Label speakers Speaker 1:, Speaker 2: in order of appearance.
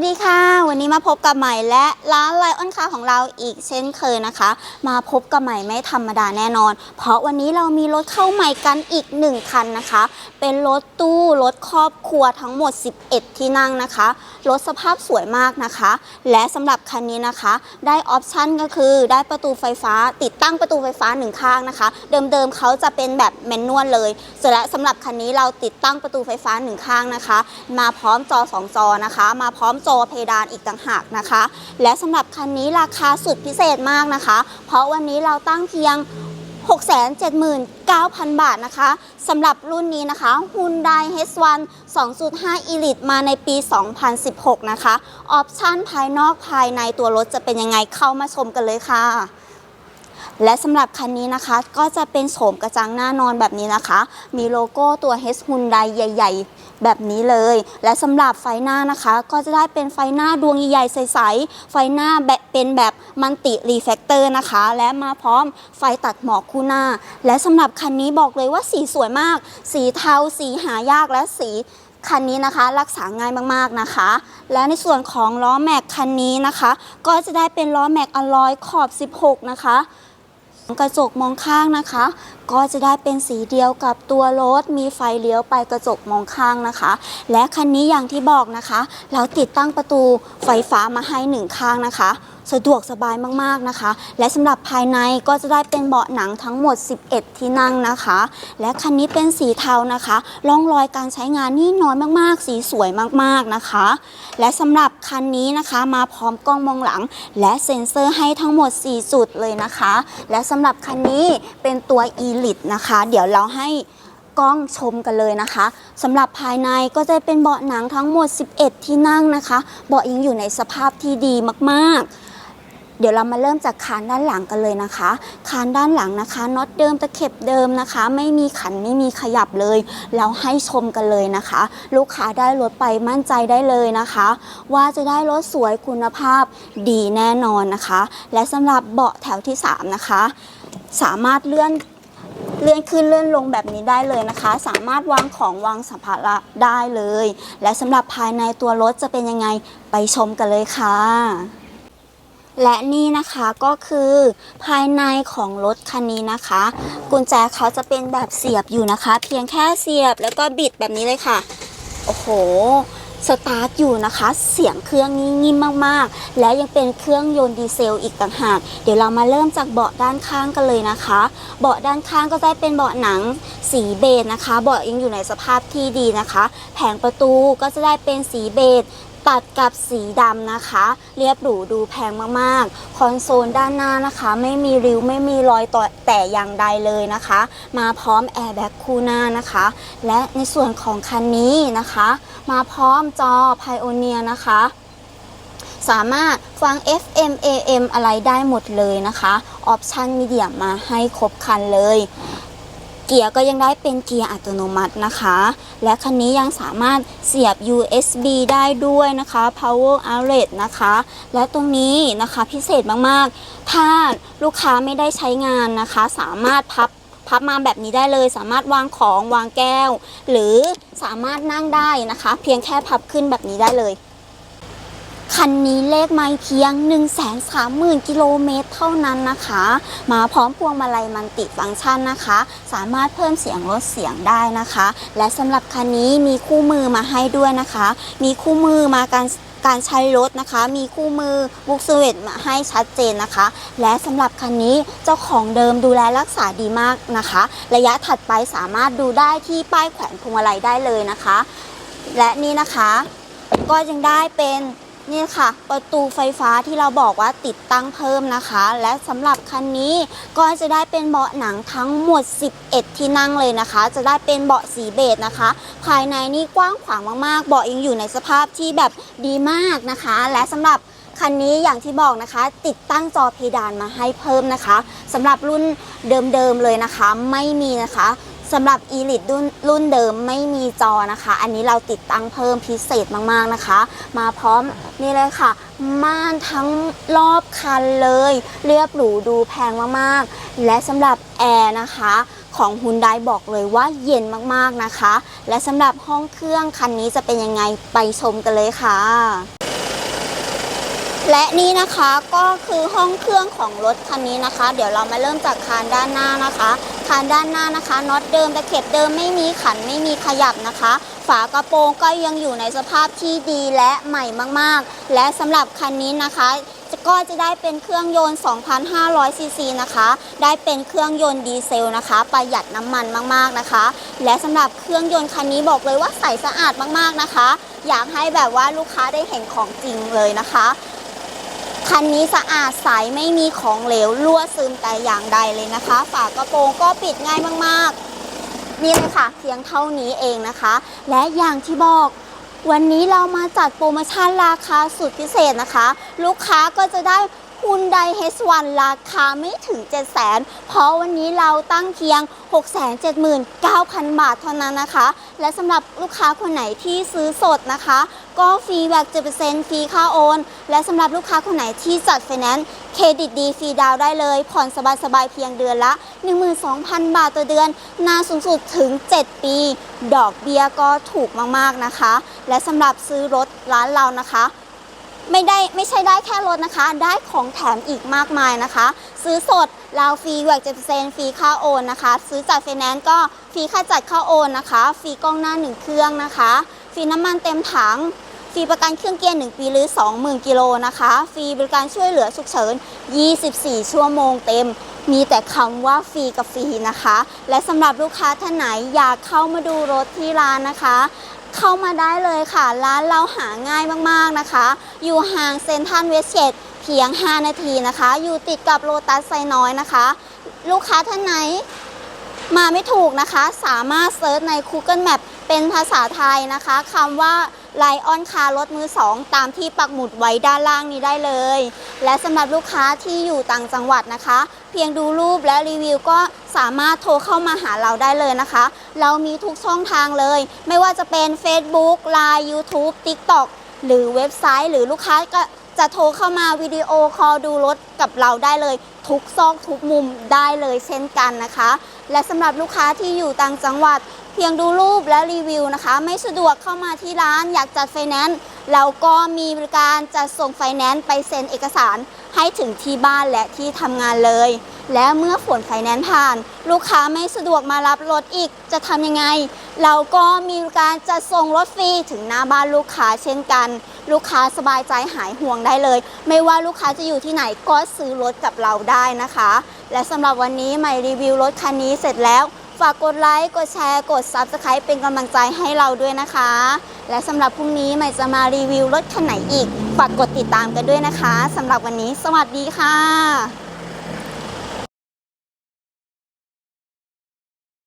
Speaker 1: วัสดีค่ะ วันนี้มาพบกับใหม่และร้านไลออนคาของเราอีกเช่นเคยนะคะ มาพบกับใหม่ไม่ธรรมดาแน่นอน เพราะวันนี้เรามีรถเข้าใหม่กันอีกหนึ่งคันนะคะ เป็นรถตู้รถครอบครัวทั้งหมด 11 ที่นั่งนะคะรถสภาพสวยมากนะคะ และสำหรับคันนี้นะคะ ได้ออปชันก็คือได้ประตูไฟฟ้า ติดตั้งประตูไฟฟ้าหนึ่งข้างนะคะ เดิมๆเขาจะเป็นแบบแมนนวลเลยเสร็จแล้วสำหรับคันนี้เราติดตั้งประตูไฟฟ้าหนึ่งข้างนะคะ มาพร้อมจอ 2 จอนะคะ มาพร้อมจอเพดานอีกต่างหากนะคะ และสำหรับคันนี้ราคาสุดพิเศษมากนะคะ เพราะวันนี้เราตั้งเพียง 679,000 บาทนะคะสำหรับรุ่นนี้นะคะ Hyundai H1 2.5 Elite มาในปี 2016 นะคะ ออปชันภายนอกภายในตัวรถจะเป็นยังไงเข้ามาชมกันเลยค่ะและสำหรับคันนี้นะคะก็จะเป็นโฉมกระจังหน้านอนแบบนี้นะคะ มีโลโก้ตัว H Hyundai ใหญ่ ๆ แบบนี้เลย และสำหรับไฟหน้านะคะ ก็จะได้เป็นไฟหน้าดวงใหญ่ๆใสๆไฟหน้าแบบเป็นแบบมันติรีแฟกเตอร์นะคะ และมาพร้อมไฟตัดหมอกคู่หน้า และสำหรับคันนี้บอกเลยว่าสีสวยมาก สีเทาสีหายากและสีคันนี้นะคะรักษาง่ายมากๆนะคะ และในส่วนของล้อแม็กคันนี้นะคะ ก็จะได้เป็นล้อแม็กอลลอยขอบ 16 นะคะ กระจกมองข้างนะคะ ก็จะได้เป็นสีเดียวกับตัวรถมีไฟเลี้ยวไปกระจกมองข้างนะคะ และคันนี้อย่างที่บอกนะคะ เราติดตั้งประตูไฟฟ้ามาให้หนึ่งข้างนะคะ สะดวกสบายมากๆนะคะ และสำหรับภายในก็จะได้เป็นเบาะหนังทั้งหมด 11 ที่นั่งนะคะ และคันนี้เป็นสีเทานะคะร่องรอยการใช้งานนี่น้อยมากๆ สีสวยมากๆนะคะ และสำหรับคันนี้นะคะมาพร้อมกล้องมองหลัง และเซ็นเซอร์ให้ทั้งหมด 4 จุดเลยนะคะ และสำหรับคันนี้เป็นตัว e-lit นะคะ เดี๋ยวเราให้กล้องชมกันเลยนะคะสำหรับภายในก็จะเป็นเบาะหนังทั้งหมด 11 ที่นั่งนะคะ เบาะยังอยู่ในสภาพที่ดีมากๆ เดี๋ยวเรามาเริ่มจากคานด้านหลังกันเลยนะคะ คานด้านหลังนะคะน็อตเดิมตะเข็บเดิมนะคะ ไม่มีขันไม่มีขยับเลย เราให้ชมกันเลยนะคะ ลูกค้าได้รถไปมั่นใจได้เลยนะคะ ว่าจะได้รถสวยคุณภาพดีแน่นอนนะคะ และสำหรับเบาะแถวที่ 3 นะคะ สามารถเลื่อนเลื่อนขึ้นเลื่อนลงแบบนี้ได้เลยนะคะ สามารถวางของวางสัมภาระได้เลย และสำหรับภายในตัวรถจะเป็นยังไงไปชมกันเลยค่ะ และนี่นะคะก็คือภายในของรถคันนี้นะคะ กุญแจเขาจะเป็นแบบเสียบอยู่นะคะ เพียงแค่เสียบแล้วก็บิดแบบนี้เลยค่ะ โอ้โหสตาร์ทอยู่นะคะ เสียงเครื่องนี้นิ่มมากๆ และยังเป็นเครื่องยนต์ดีเซลอีกต่างหาก เดี๋ยวเรามาเริ่มจากเบาะด้านข้างกันเลยนะคะ เบาะด้านข้างก็ได้เป็นเบาะหนังสีเบจนะคะ เบาะยังอยู่ในสภาพที่ดีนะคะ แผงประตูก็จะได้เป็นสีเบจ ตัดกับสีดำนะคะ เรียบหรูดูแพงมากๆ คอนโซลด้านหน้านะคะ ไม่มีริ้วไม่มีรอยต่อแต่อย่างใดเลยนะคะ มาพร้อมแอร์แบ็กคู่หน้านะคะ และในส่วนของคันนี้นะคะ มาพร้อมจอ Pioneer นะคะสามารถฟัง FM AM อะไรได้หมดเลยนะคะ ออปชันมีเดียมาให้ครบคันเลย เกียร์ก็ยังได้เป็นเกียร์อัตโนมัตินะคะ และคันนี้ยังสามารถเสียบ USB ได้ด้วยนะคะ power outlet นะคะ และตรงนี้นะคะพิเศษมากๆ ถ้าลูกค้าไม่ได้ใช้งานนะคะ สามารถพับพับมาแบบนี้ได้เลย สามารถวางของวางแก้ว หรือสามารถนั่งได้นะคะ เพียงแค่พับขึ้นแบบนี้ได้เลย คันนี้เลขไม่เพียง 1 3 0 0 0 0 กิโลเมตรเท่านั้นนะคะ มาพร้อมพวงมาลัยมันติฟังก์ชันนะคะ สามารถเพิ่มเสียงลดเสียงได้นะคะ และสำหรับคันนี้มีคู่มือมาให้ด้วยนะคะ มีคู่มือมาการการใช้รถนะคะ มีคู่มือบุ๊กสเวตมาให้ชัดเจนนะคะ และสำหรับคันนี้เจ้าของเดิมดูแลรักษาดีมากนะคะ ระยะถัดไปสามารถดูได้ที่ป้ายแขวนพวงมาลัยได้เลยนะคะ และนี่นะคะก็ยังได้เป็น นี่ค่ะ ประตูไฟฟ้าที่เราบอกว่าติดตั้งเพิ่มนะคะ และสำหรับคันนี้ก็จะได้เป็นเบาะหนังทั้งหมด 11 ที่นั่งเลยนะคะ จะได้เป็นเบาะสีเบจนะคะ ภายในนี่กว้างขวางมากๆ เบาะยังอยู่ในสภาพที่แบบดีมากนะคะ และสำหรับคันนี้อย่างที่บอกนะคะ ติดตั้งจอเพดานมาให้เพิ่มนะคะสำหรับรุ่นเดิมๆเลยนะคะ ไม่มีนะคะ สำหรับ e l i t e รุ่นรุ่นเดิมไม่มีจอนะคะ อันนี้เราติดตั้งเพิ่มพิเศษมากๆนะคะ มาพร้อมนี่เลยค่ะ ม่านทั้งรอบคันเลย เรียบหรูดูแพงมากๆ และสำหรับแอร์นะคะของฮุนไดบอกเลยว่าเย็นมากๆนะคะ และสำหรับห้องเครื่องคันนี้จะเป็นยังไงไปชมกันเลยค่ะ และนี่นะคะก็คือห้องเครื่องของรถคันนี้นะคะ เดี๋ยวเรามาเริ่มจากคานด้านหน้านะคะ คานด้านหน้านะคะน็อตเดิมตะเข็บเดิมไม่มีขันไม่มีขยับนะคะ ฝากระโปรงก็ยังอยู่ในสภาพที่ดีและใหม่มากๆ และสำหรับคันนี้นะคะก็จะได้เป็นเครื่องยนต์ 2,500 ซีซีนะคะ ได้เป็นเครื่องยนต์ดีเซลนะคะ ประหยัดน้ำมันมากๆนะคะ และสำหรับเครื่องยนต์คันนี้บอกเลยว่าใสสะอาดมากๆนะคะ อยากให้แบบว่าลูกค้าได้เห็นของจริงเลยนะคะ คันนี้สะอาดใสไม่มีของเหลวรั่วซึมแต่อย่างใดเลยนะคะ ฝากระโปรงก็ปิดง่ายมากๆ นี่เลยค่ะเพียงเท่านี้เองนะคะ และอย่างที่บอกวันนี้เรามาจัดโปรโมชั่นราคาสุดพิเศษนะคะ ลูกค้าก็จะได้ ฮุนได H1 ราคาไม่ถึง 7 0 0 0 0 เพราะวันนี้เราตั้งเพียง 679,000 บาทเท่านั้นนะคะ และสำหรับลูกค้าคนไหนที่ซื้อสดนะคะ ก็ฟรีแบก7%ฟรีค่าโอน และสำหรับลูกค้าคนไหนที่จัดไฟแนนซ์เครดิตดีฟรีดาวได้เลย ผ่อนสบายๆเพียงเดือนละ 12,000 บาทต่อเดือน นานสูงสุดถึง 7 ปี ดอกเบี้ยก็ถูกมากๆนะคะ และสำหรับซื้อรถร้านเรานะคะ ไม่ได้ไม่ใช่ได้แค่รถนะคะ ได้ของแถมอีกมากมายนะคะ ซื้อสดเราฟรีแวกเจ็ดเซนฟรีค่าโอนนะคะ ซื้อจัดไฟแนนซ์ก็ฟรีค่าจัดค่าโอนนะคะ ฟรีกล้องหน้า1เครื่องนะคะ ฟรีน้ำมันเต็มถัง ฟรีประกันเครื่องเกียร์1ปีหรือ 20,000 กิโลนะคะ ฟรีบริการช่วยเหลือฉุกเฉิน 24 ชั่วโมงเต็มมีแต่คำว่าฟรีกับฟรีนะคะ และสำหรับลูกค้าท่านไหนอยากเข้ามาดูรถที่ร้านนะคะ เข้ามาได้เลยค่ะ ร้านเราหาง่ายมากๆนะคะ อยู่ห่างเซนทันเวสเกตเพียง 5 นาทีนะคะ อยู่ติดกับโลตัสไซน้อยนะคะ ลูกค้าท่านไหนมาไม่ถูกนะคะ สามารถเซิร์ชใน Google Map เป็นภาษาไทยนะคะคำว่า ไลออนคารถมือสองตามที่ปักหมุดไว้ด้านล่างนี้ได้เลย และสำหรับลูกค้าที่อยู่ต่างจังหวัดนะคะ เพียงดูรูปและรีวิวก็สามารถโทรเข้ามาหาเราได้เลยนะคะ เรามีทุกช่องทางเลย ไม่ว่าจะเป็น Facebook Line YouTube TikTok หรือเว็บไซต์ หรือลูกค้าก็ จะโทรเข้ามาวิดีโอคอลดูรถกับเราได้เลย ทุกซอกทุกมุมได้เลยเช่นกันนะคะ และสำหรับลูกค้าที่อยู่ต่างจังหวัด เพียงดูรูปและรีวิวนะคะ ไม่สะดวกเข้ามาที่ร้านอยากจัดไฟแนนซ์เราก็มีบริการจัดส่งไฟแนนซ์ไปเซ็นเอกสารให้ถึงที่บ้านและที่ทำงานเลย และเมื่อผลไฟแนนซ์ผ่าน ลูกค้าไม่สะดวกมารับรถอีกจะทำยังไง เราก็มีการจัดส่งรถฟรีถึงหน้าบ้านลูกค้าเช่นกัน ลูกค้าสบายใจหายห่วงได้เลย ไม่ว่าลูกค้าจะอยู่ที่ไหนก็ซื้อรถกับเราได้นะคะ และสำหรับวันนี้ใหม่รีวิวรถคันนี้เสร็จแล้ว ฝากกดไลค์กดแชร์กด Subscribe เป็นกำลังใจให้เราด้วยนะคะ และสำหรับพรุ่งนี้ใหม่จะมารีวิวรถคันไหนอีก ฝากกดติดตามกันด้วยนะคะสำหรับวันนี้ สวัสดีค่ะ